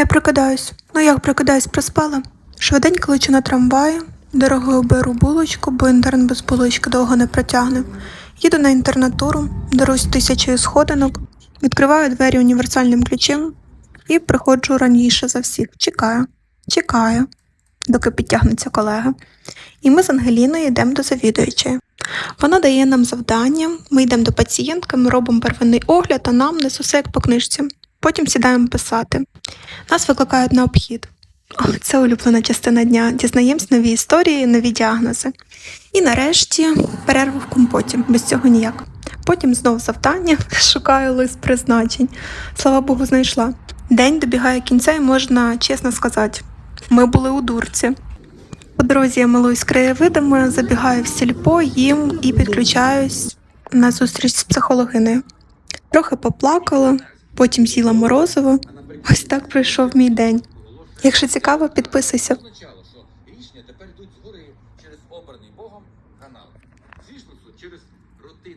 Я прокидаюсь. Ну як прокидаюсь, проспала. Швиденько лечу на трамваї, дорогою беру булочку, бо інтерн без булочки довго не протягне. Їду на інтернатуру, дарусь тисячою сходинок, відкриваю двері універсальним ключем і приходжу раніше за всіх. Чекаю, чекаю, доки підтягнуться колеги. І ми з Ангеліною йдемо до завідуючої. Вона дає нам завдання, ми йдемо до пацієнтки, ми робимо первинний огляд, анамнез, усе як по книжці. Потім сідаємо писати. Нас викликають на обхід. О, це улюблена частина дня. Дізнаємось нові історії, нові діагнози. І нарешті перерва в компоті. Без цього ніяк. Потім знов завдання, шукаю лист призначень. Слава Богу, знайшла. День добігає кінця, і можна чесно сказати, ми були у дурці. По дорозі я милуюсь краєвидами, забігаю в сільпо, їм і підключаюсь на зустріч з психологинею. Трохи поплакала, потім з'їла морозиво. Ось так пройшов мій день. Якщо цікаво, підписуйся. тепер йдуть згори через обраний Богом канал. Звісно, через роти.